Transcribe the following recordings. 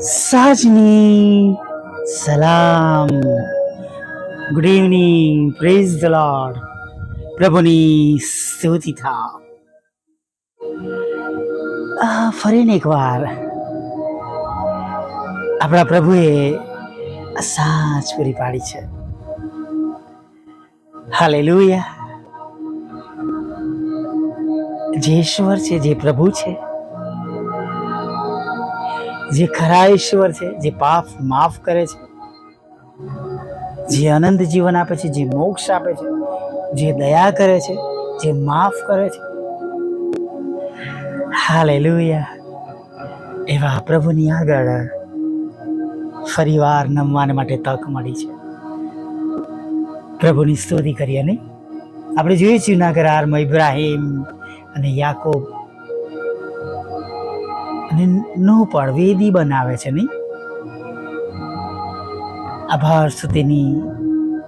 સાજની સલામ. Good evening praise the lord પ્રભુની સ્તુતિ થા ફરીને એકવાર. આપણા પ્રભુએ સાચ પૂરી પાડી છે. હાલેલુયા જે ઈશ્વર છે, જે પ્રભુ છે જે ખરા ઈશ્વર છે, જે પાપ માફ કરે છે, જે અનંત જીવન આપે છે, જે મોક્ષ આપે છે, જે દયા કરે છે, જે માફ કરે છે. હાલેલુયા. એવા પ્રભુની આગળ ફરીવાર નમવાને માટે તક મળી છે. પ્રભુની સ્તુતિ કરી અને આપણે જોઈએ છીએ નાગર કરારમાં ઇબ્રાહિમ અને યાકોબ અને નો પણ વેદી બનાવે છે નહીં? આભાર સુધીની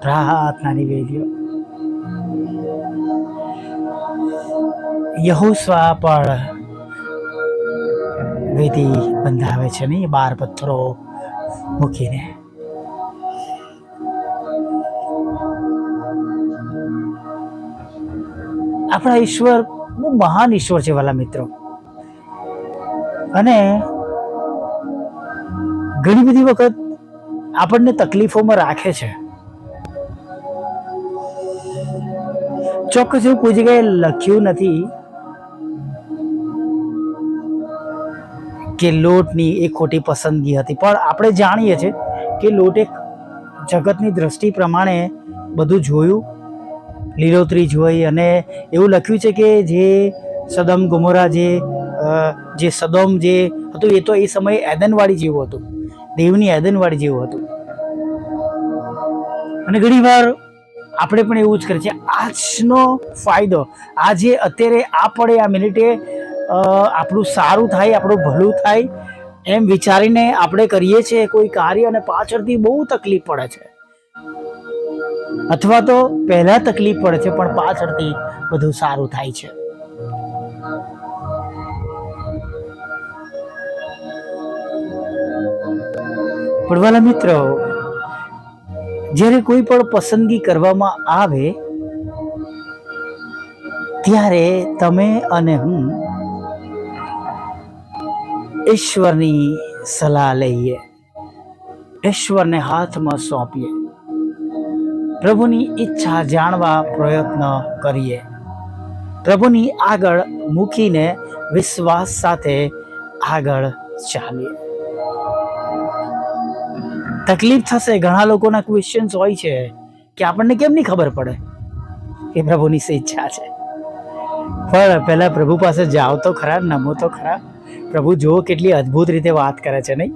પ્રાર્થનાની વેદીઓ. યહોસ્વા પણ વેદી બંધાવે છે નહીં? બાર પથ્થરો મૂકીને. આપણા ઈશ્વર બહુ મહાન ઈશ્વર છે વાલા મિત્રો. અને ઘણી બધી વખત આપણને તકલીફોમાં રાખે છે. ચોક્કસ એવું કોઈ જગ્યાએ લખ્યું નથી કે લોટની એ ખોટી પસંદગી હતી. પણ આપણે જાણીએ છીએ કે લોટ જગતની દ્રષ્ટિ પ્રમાણે બધું જોયું. લીલોતરી જોઈ અને એવું લખ્યું છે કે જે સદમ ગુમોરા જે જે સદોમ જે હતું, એ તો એ સમયે એદનવાડી જેવું હતું. દેવની એદનવાડી જેવું હતું. અને ઘણીવાર આપણે પણ એવું જ કરીએ છીએ, આજનો ફાયદો, આજે અત્યારે આ પડે, આ મિનિટે આપણું સારું થાય, આપણું ભલું થાય, એમ વિચારીને આપણે કરીએ છીએ, કોઈ કાર્ય અને પાછળથી બહુ તકલીફ પડે છે. અથવા તો પહેલા તકલીફ પડે છે, પણ પાછળથી બધું સારું થાય છે. પણ વાલા મિત્રો, જ્યારે કોઈ પણ પસંદગી કરવામાં આવે, ત્યારે તમે અને હું ઈશ્વરની સલાહ લઈએ. ઈશ્વરને હાથમાં સોંપીએ. પ્રભુની ઈચ્છા જાણવા પ્રયત્ન કરીએ. પ્રભુની આગળ મૂકીને વિશ્વાસ સાથે આગળ ચાલીએ. તકલીફ થશે, ઘણા લોકોના ક્વેશ્ચન્સ હોય છે કે આપણને કેમ નહીં ખબર પડે કે પ્રભુની ઈચ્છા છે. પણ પહેલા પ્રભુ પાસે જાઓ તો ખરા, નમો તો ખરા. પ્રભુ જુઓ કેટલી અદ્ભુત રીતે વાત કરે છે, નહીં?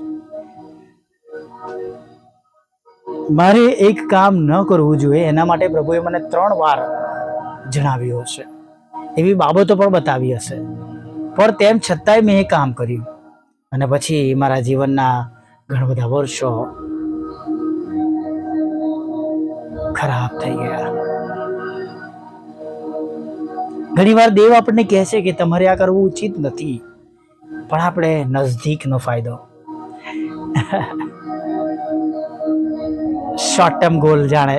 મારે એક કામ ન કરવું જોઈએ, એના માટે પ્રભુએ મને ત્રણ વાર જણાવ્યું હશે. એવી બાબતો પણ બતાવી હશે. પણ તેમ છતાંય મેં એ કામ કર્યું. અને પછી મારા જીવનના ઘણા બધા વર્ષો ખરાબ થઈ ગયા. ઘણીવાર દેવ આપણને કહે છે કે તમારે આ કરવું ઉચિત નથી, પણ આપણે નજદીકનો ફાયદો. શોર્ટ ટર્મ ગોલ જાણે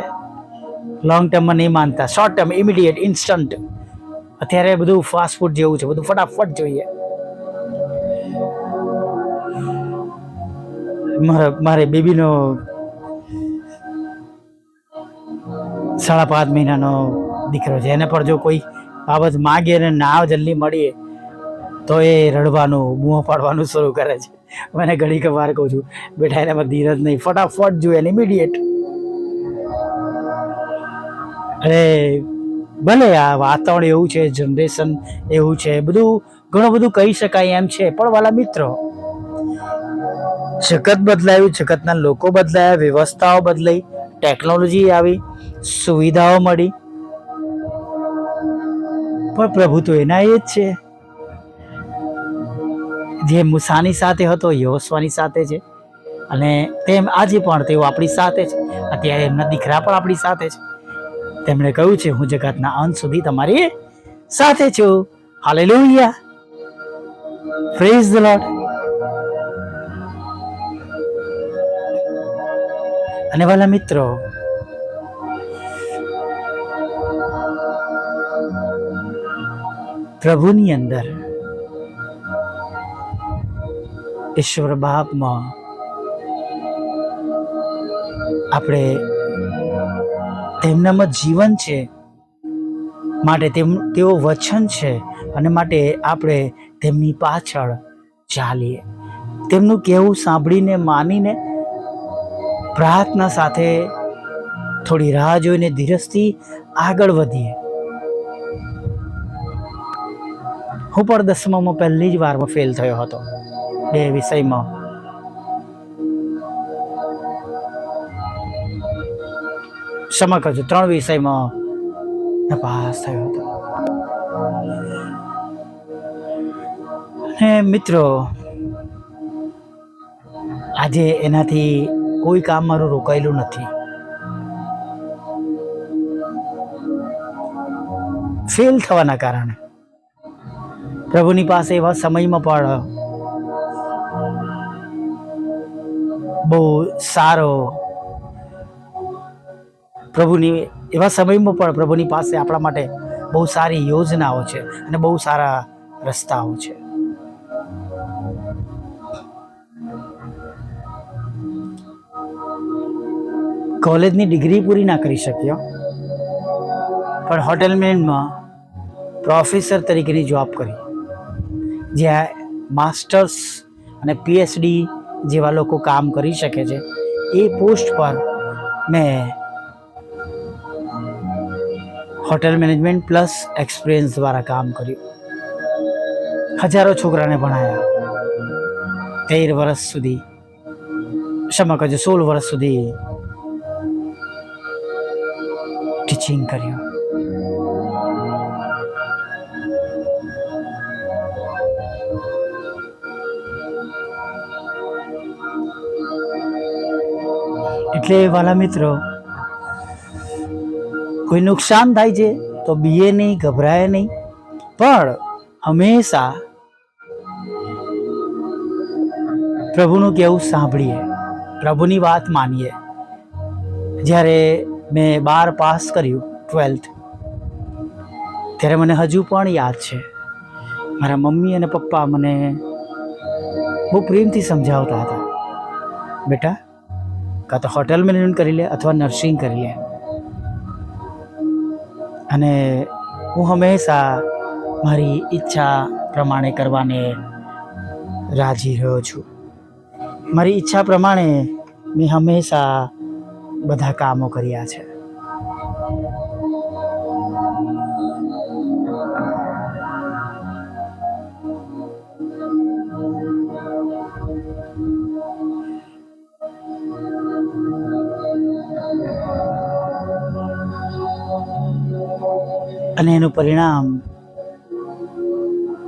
લોંગ ટર્મમાં નહીં માનતા. શોર્ટ ટર્મ ઇમિડિયેટ ઇન્સ્ટન્ટ અત્યારે બધું ફાસ્ટ ફૂડ જેવું છે, બધું ફટાફટ જોઈએ. મારા બેબીનો સાડા પાંચ મહિનાનો દીકરો છે. એને પણ જો કોઈ બાબત માગે અને ના જલ્દી મળીએ, તો એ રડવાનું, બૂમો પાડવાનું શરૂ કરે છે. મને ઘણી વાર કહું છું, બેટા, એને ધીરજ નહીં. ફટાફટ જોઈએ ને ઇમિડિયેટ અરે, ભલે આ વાતાવરણ એવું છે જનરેશન એવું છે, બધું, ઘણું બધું કહી શકાય એમ છે, પણ વાલા મિત્રો, જગત બદલાયું, જગતના લોકો બદલાયા, વ્યવસ્થાઓ બદલાઈ ટેકનોલોજી આવી, સુવિધાઓ મળી. પણ પ્રભુ તો એના એ જ છે. જે મુસાની સાથે હતો યહોશવાની સાથે છે. અને તેમ આજે પણ તેઓ આપણી સાથે છે. અત્યારે એમના દીકરા પણ આપણી સાથે છે. તેમણે કહ્યું છે, હું જગતના અંત સુધી તમારી સાથે છું. હાલેલુયા. પ્રેઝ ધ લોર્ડ અને વાલા મિત્રો, પ્રભુની અંદર ઈશ્વર બાપમાં આપણે તેમનામાં જીવન છે, માટે તેમ, તેઓ વચન છે, અને માટે આપણે તેમની પાછળ ચાલીએ. તેમનું કહેવું સાંભળીને, માનીને પ્રાર્થના સાથે થોડી રાહ જોઈને ધીરજથી આગળ વધીએ. હું પણ દસમામાં પહેલી જ વારમાં ફેલ થયો હતો. બે વિષયમાં. ક્ષમા કરજો, ત્રણ વિષયમાં પાસ થયો હતો. અને મિત્રો, આજે એનાથી કોઈ કામ મારું રોકાયેલું નથી. ફેલ થવાના કારણે. પ્રભુની પાસે એવા સમયમાં પણ બહુ સારો પ્રભુની, એવા સમયમાં પણ પ્રભુની પાસે આપણા માટે બહુ સારી યોજનાઓ છે અને બહુ સારા રસ્તાઓ છે. કોલેજની ડિગ્રી પૂરી ના કરી શક્યો. પણ હોટેલ મેનેજમાં પ્રોફેસર તરીકેની જોબ કરી. જ્યાં માસ્ટર્સ અને પીએચડી જેવા લોકો કામ કરી શકે છે. એ પોસ્ટ પર મેં હોટેલ મેનેજમેન્ટ પ્લસ એક્સપિરિયન્સ દ્વારા કામ કર્યું. હજારો છોકરાને ભણાયા. તેર વર્ષ સુધી ક્ષમા કરજો સોળ વર્ષ સુધી ટીચિંગ કર્યું. એટલે વાલા મિત્રો, કોઈ નુકસાન થાય છે તો બીએ નહીં, ગભરાય નહીં. પણ હંમેશા પ્રભુનું કહેવું સાંભળીએ, પ્રભુની વાત માનીએ. જ્યારે મેં બાર પાસ કર્યું, ટ્વેલ્થ. ત્યારે મને હજુ પણ યાદ છે. મારા મમ્મી અને પપ્પા મને બહુ પ્રેમથી સમજાવતા હતા. બેટા, કાં તો હોટેલ મેનેજમેન્ટ કરી લે અથવા નર્સિંગ કરી લે. અને હું હંમેશા મારી ઈચ્છા પ્રમાણે કરવાને રાજી રહ્યો છું. મારી ઈચ્છા પ્રમાણે મેં હંમેશા બધા કામો કર્યા છે. અને એનું પરિણામ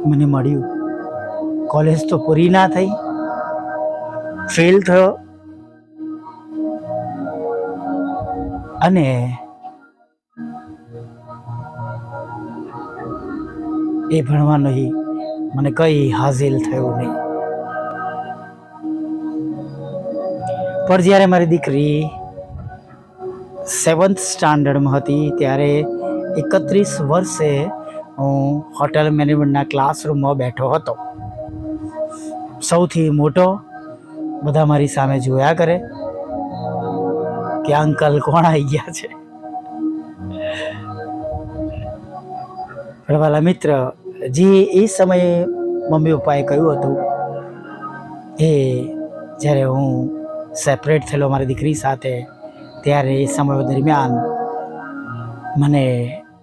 મને મળ્યું. કોલેજ તો પૂરી ના થઈ. ફેલ થયો. અને એ ભણવાનું મને કઈ હાસિલ થયું નહીં. પણ જ્યારે મારી દીકરી સેવન્થ સ્ટાન્ડર્ડમાં હતી, ત્યારે એકત્રીસ વર્ષે હું હોટેલ મેનેજમેન્ટના ક્લાસરૂમમાં બેઠો હતો. સૌથી મોટો, બધા મારી સામે જોયા કરે. કે અંકલ કોણ આવી ગયા છે? પણ વાલા મિત્ર, જે એ સમયે મમ્મી પપ્પાએ કહ્યું હતું એ જ્યારે હું સેપરેટ થયેલો મારી દીકરી સાથે, ત્યારે એ સમય દરમિયાન મને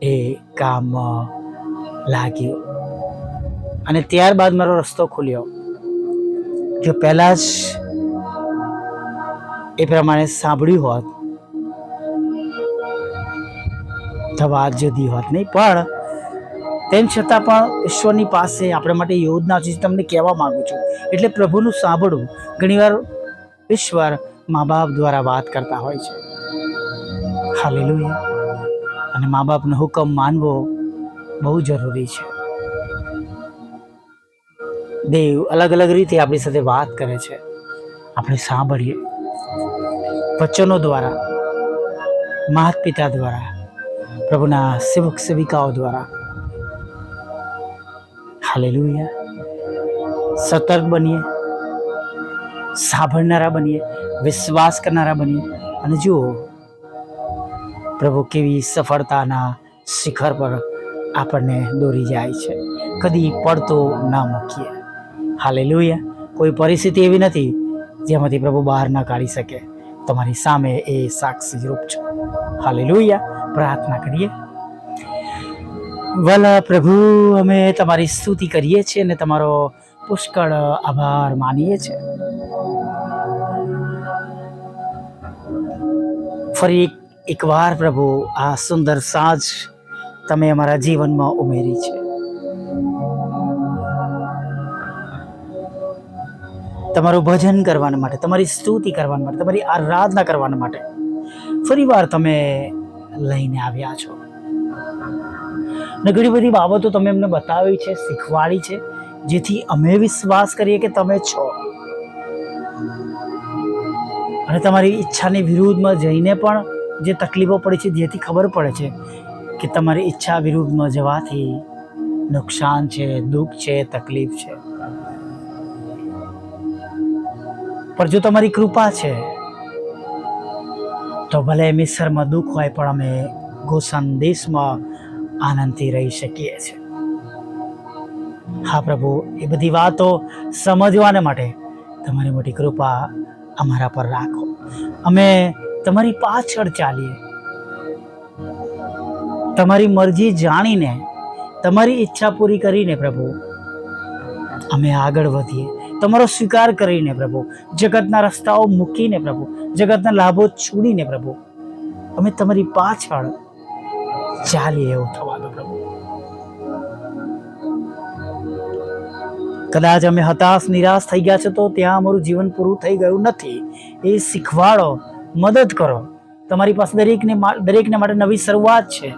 એ કામ લાગ્યું. અને ત્યારબાદ મારો રસ્તો ખુલ્યો. જો પહેલાં જ એ પ્રમાણે સાંભળ્યું હોત તો જતી હોત નહીં. પણ તેમ છતાં પણ ઈશ્વરની પાસે આપણા માટે યોજના છે તમને કહેવા માગું છું. એટલે પ્રભુનું સાંભળવું ઘણીવાર ઈશ્વર મા બાપ દ્વારા વાત કરતા હોય છે. હાલેલુયા. અને મા બાપનો હુકમ માનવો બહુ જરૂરી છે. દેવ અલગ અલગ રીતે આપણી સાથે વાત કરે છે. આપણે સાંભળીએ. વચનો દ્વારા માતા પિતા દ્વારા પ્રભુના સેવક સેવિકાઓ દ્વારા. હાલેલુયા. સતર્ક બનીએ. સાંભળનારા બનીએ. વિશ્વાસ કરનારા બનીએ. અને જુઓ, પ્રભુ કેવી સફળતાના શિખર પર આપણને દોરી જાય છે. કદી પડતો ના મૂકીએ. હાલેલુયા. કોઈ પરિસ્થિતિ એવી નથી જેમાંથી પ્રભુ બહાર ન કાઢી શકે. તમારી સામે એ સાક્ષી રૂપ છે. હાલેલુયા. પ્રાર્થના કરીએ. વાલા પ્રભુ, અમે તમારી સ્તુતિ કરીએ છીએ અને તમારો પુષ્કળ આભાર માનીએ છીએ. ફરી એકવાર પ્રભુ, આ સુંદર સાંજ તમે અમારા જીવનમાં ઉમેરી છે. તમારું ભજન કરવાના માટે, તમારી સ્તુતિ કરવા માટે, તમારી આરાધના કરવાના માટે ફરીવાર તમે લઈને આવ્યા છો. ને ઘણી બધી બાબતો તમે અમને બતાવી છે, શીખવાડી છે, જેથી અમે વિશ્વાસ કરીએ કે તમે છો. અને તમારી ઈચ્છાની વિરુદ્ધમાં જઈને પણ જે તકલીફો પડી છે, જેથી ખબર પડે છે કે તમારી ઈચ્છા વિરુદ્ધમાં જવાથી નુકસાન છે, દુઃખ છે, તકલીફ છે. પણ જો તમારી કૃપા છે તો ભલે મિસરમાં દુઃખ હોય, પણ અમે ગોસન દેશમાં આનંદથી રહી શકીએ છીએ. હા પ્રભુ, એ બધી વાતો સમજવાને માટે તમારી મોટી કૃપા અમારા પર રાખો. અમે તમારી પાછળ ચાલીએ. તમારી મરજી જાણીને, તમારી ઈચ્છા પૂરી કરીને પ્રભુ, અમે આગળ વધીએ. તમારો સ્વીકાર કરીને પ્રભુ. જગતના રસ્તાઓ મૂકીને પ્રભુ. જગતના લાભો છોડીને પ્રભુ. અમે તમારી પાછળ ચાલીએ એવું થવા દો પ્રભુ. કદાચ અમે હતાશ, નિરાશ થઈ ગયા છે તો ત્યાં અમારું જીવન પૂરું થઈ ગયું નથી. એ શીખવાડો, મદદ કરો. તમારી પાસે દરેકને દરેકને માટે નવી શરૂઆત છે.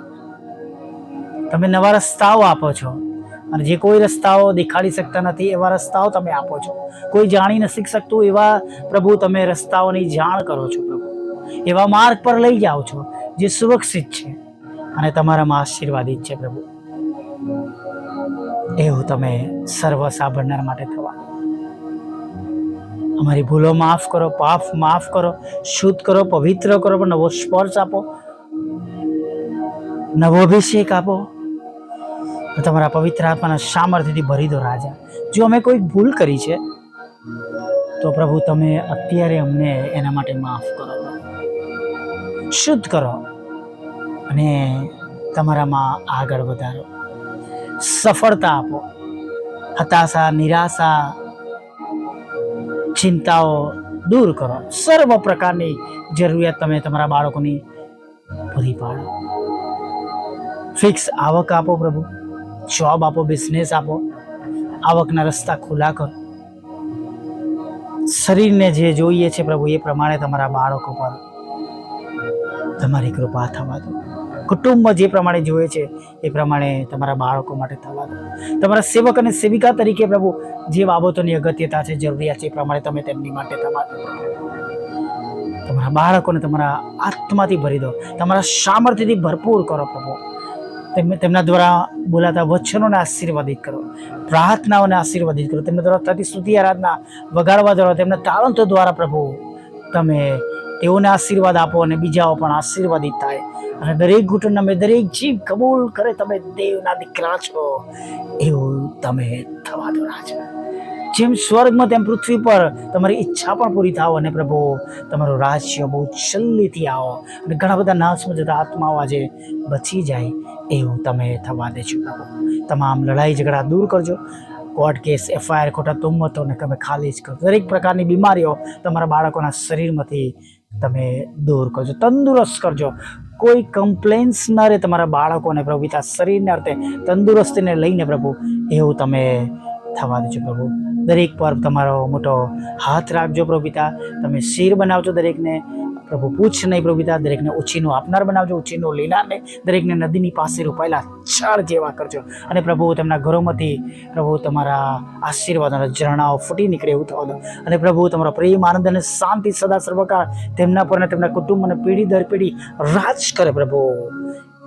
તમે નવા રસ્તાઓ આપો છો. અને જે કોઈ રસ્તાઓ દેખાડી શકતા નથી, એવા રસ્તાઓ તમે આપો છો. કોઈ જાણી ન શીખ શકતું, એવા પ્રભુ તમે રસ્તાઓની જાણ કરો છો, પ્રભુ. એવા માર્ગ પર લઈ જાઓ છો, જે સુરક્ષિત છે અને તમારામાં આશીર્વાદિત છે, પ્રભુ. એવું તમે સર્વ સાંભળનાર માટે થવા અમારી ભૂલો માફ કરો, પાપ માફ કરો, શુદ્ધ કરો, પવિત્ર કરો, નવો સ્પર્શ આપો, નવો અભિષેક આપો તમારા પવિત્ર આત્માના સામર્થ્યથી ભરી દો રાજા. જો અમે કોઈ ભૂલ કરી છે, તો પ્રભુ તમે અત્યારે અમને એના માટે માફ કરો. શુદ્ધ કરો અને તમારામાં આગળ વધારો. સફળતા આપો. હતાશા, નિરાશા, ચિંતાઓ દૂર કરો. સર્વ પ્રકારની જરૂરિયાત તમે તમારા બાળકોની પૂરી પાડો. ફિક્સ આવક આપો પ્રભુ. જોબ આપો બિઝનેસ આપો, આવકના રસ્તા ખુલ્લા કરો. શરીરને જે જોઈએ છે પ્રભુ, એ પ્રમાણે તમારા બાળકો પર તમારી કૃપા થવા દો. કુટુંબમાં જે પ્રમાણે જોઈએ છે, એ પ્રમાણે તમારા બાળકો માટે થવા દો. તમારા સેવક અને સેવિકા તરીકે પ્રભુ, જે બાબતોની અગત્યતા છે, જરૂરિયાત છે, એ પ્રમાણે તમે તેમની માટે થવા દો. તમારા બાળકોને તમારા આત્માથી ભરી દો. તમારા સામર્થ્યથી ભરપૂર કરો પ્રભુ. તેમને દ્વારા બોલાતા વચનોને આશીર્વાદિત કરો. પ્રાર્થનાઓને આશીર્વાદિત કરો. તેમના દ્વારા થતી સ્તુતિ, આરાધના વગાડવા દ્વારા તેમના તાળંતો દ્વારા પ્રભુ, તમે તેઓને આશીર્વાદ આપો અને બીજાઓ પણ આશીર્વાદિત થાય. અને દરેક ઘૂંટણ અમે દરેક જીવ કબૂલ કરે તમે દેવના દીકરા છો. એવું તમે થવા દો રાજા. જેમ સ્વર્ગમાં તેમ પૃથ્વી પર તમારી ઈચ્છા પણ પૂરી થાવ અને પ્રભુ, તમારું રાજ્ય બહુ જલ્દીથી આવો. અને ઘણા બધા નાશમાં જતા આત્માઓ આજે બચી જાય. એવું તમે થવા દેજો. પ્રભુ તમામ લડાઈ ઝઘડા દૂર કરજો. કોર્ટ કેસ, એફઆઈઆર ખોટા તુમ્મતોને તમે ખાલી જ કરો. દરેક પ્રકારની બીમારીઓ તમારા બાળકોના શરીરમાંથી તમે દૂર કરજો. તંદુરસ્ત કરજો. કોઈ કમ્પ્લેન્સ ન રહે તમારા બાળકોને પ્રભુ, પિતા શરીરને અર્થે તંદુરસ્તીને લઈને પ્રભુ, એવું તમે થવા દેજો પ્રભુ. દરેક પર તમારો મોટો હાથ રાખજો પ્રભુ તમે શીર બનાવજો દરેકને. પ્રભુ પૂછ નહીં પ્રભુ દરેકને ઉછીનું આપનાર બનાવજો, ઉછીનું લીલાને દરેકને નદીની પાસે રોપાયેલા છાળ જેવા કરજો. અને પ્રભુ તેમના ઘરોમાંથી પ્રભુ તમારા આશીર્વાદોના ઝરણાઓ ફૂટી નીકળે એવું થવા દો. અને પ્રભુ તમારો પ્રેમ, આનંદ અને શાંતિ સદા સર્વકાળ તેમના પર અને તેમના કુટુંબ અને પેઢી દર પેઢી રાજ કરે પ્રભુ.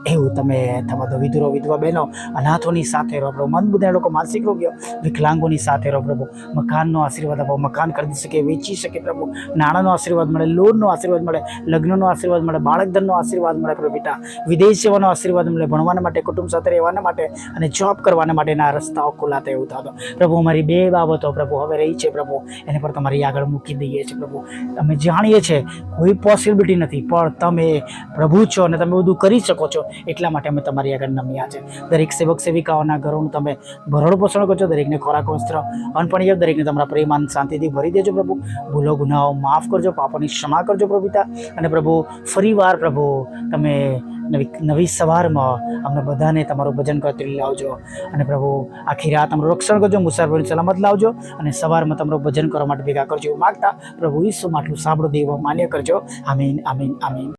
એવું તમે દો વિધુરો વિધવા બહેનો, અનાથોની સાથે રહો પ્રભુ. મન બુદ્ધા લોકો માનસિક રોગીઓ, વિકલાંગોની સાથે રહો પ્રભુ. મકાનનો આશીર્વાદ આપો, મકાન ખરીદી શકે, વેચી શકે પ્રભુ. નાણાંનો આશીર્વાદ મળે, લોનનો આશીર્વાદ મળે, લગ્નનો આશીર્વાદ મળે, બાળકધનનો આશીર્વાદ મળે પ્રભુ બેટા વિદેશ જવાનો આશીર્વાદ મળે, ભણવાના માટે, કુટુંબ સાથે રહેવાના માટે અને જોબ કરવાના માટેના રસ્તાઓ ખુલ્લા થાય એવું થતો પ્રભુ, અમારી બે બાબતો પ્રભુ હવે રહી છે પ્રભુ. એને પર તમારી આગળ મૂકી દઈએ છીએ પ્રભુ. અમે જાણીએ છીએ કોઈ પોસિબિલિટી નથી, પણ તમે પ્રભુ છો અને તમે બધું કરી શકો છો. એટલા માટે અમે તમારી આગળ નમ્યા છે. દરેક સેવક સેવિકાઓના ઘરોનું તમે ભરણ પોષણ કરજો, દરેકને ખોરાક, વસ્ત્ર અનપણીય દરેકને તમારા પ્રેમાન શાંતિથી ભરી દેજો પ્રભુ. ભૂલો, ગુનાઓ માફ કરજો, પાપોની ક્ષમા કરજો પ્રભુતા અને પ્રભુ, ફરીવાર પ્રભુ, તમે નવી નવી સવારમાં અમને બધાને તમારું ભજન કરતી લાવજો. અને પ્રભુ, આખી રાત અમારું રક્ષણ કરજો મુસાફરી સલામત લાવજો. અને સવારમાં તમારું ભજન કરવા માટે ભેગા કરજો માગતા પ્રભુ ઈસુ માટલું સાંભળો, દેવો માન્ય કરજો. આમીન આમીન આમીન.